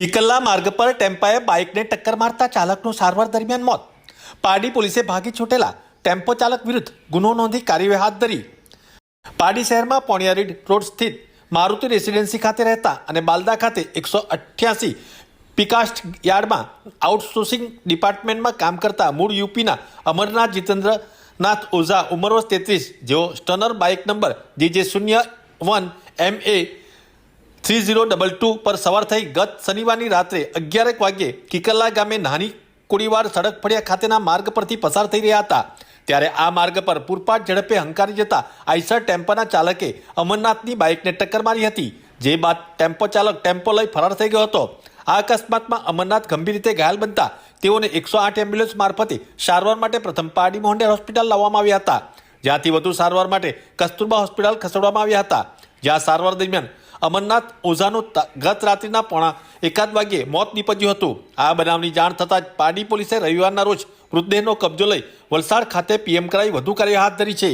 ચિકલ્લા માર્ગ પર ટેમ્પાએ બાઇકને ટક્કર મારતા ચાલકનું સારવાર દરમિયાન મોત. પારડી પોલીસે ભાગી છૂટેલા ટેમ્પો ચાલક વિરુદ્ધ ગુનો નોંધી કાર્યવાહી હાથ ધરી. પારડી શહેરમાં પોણિયારીડ રોડ સ્થિત મારુતિ રેસિડેન્સી ખાતે રહેતા અને બાલદા ખાતે એકસો અઠ્યાસી પિકાસ્ટ યાર્ડમાં આઉટસોર્સિંગ ડિપાર્ટમેન્ટમાં કામ કરતા મૂળ યુપીના અમરનાથ જીતેન્દ્રનાથ ઓઝા ઉંમર વર્ષ તેત્રીસ. જેઓ સ્ટનર બાઇક નંબર જે શૂન્ય one M A three zero double two પર સવાર થઈ ગત શનિવારની રાત્રે અગિયારેક વાગ્યે કિકલ્લા ગામે નાની કોડીવાર સડક ફળિયા ખાતેના માર્ગ પરથી પસાર થઈ રહ્યા હતા. ત્યારે આ માર્ગ પર પૂરપાટ ઝડપે હંકારી જતા આઈસર ટેમ્પોના ચાલકે અમરનાથની બાઇકને ટક્કર મારી હતી, જે બાદ ટેમ્પો ચાલક ટેમ્પો લઈ ફરાર થઈ ગયો હતો. આ અકસ્માતમાં અમરનાથ ગંભીર રીતે ઘાયલ બનતા તેઓને એકસો આઠ એમ્બ્યુલન્સ મારફતે સારવાર માટે પ્રથમ પારડી મોહંડે હોસ્પિટલ લાવવામાં આવ્યા હતા. જ્યાંથી વધુ સારવાર માટે કસ્તુરબા હોસ્પિટલ ખસેડવામાં આવ્યા હતા. જ્યાં સારવાર દરમિયાન અમરનાથ ઓઝાનું ગત રાત્રિના પોણા એકાદ વાગ્યે મોત નીપજ્યું હતું. આ બનાવની જાણ થતાં જ પારડી પોલીસે રવિવારના રોજ મૃતદેહનો કબજો લઈ વલસાડ ખાતે પીએમ કરાઈ વધુ કાર્ય હાથ ધરી છે.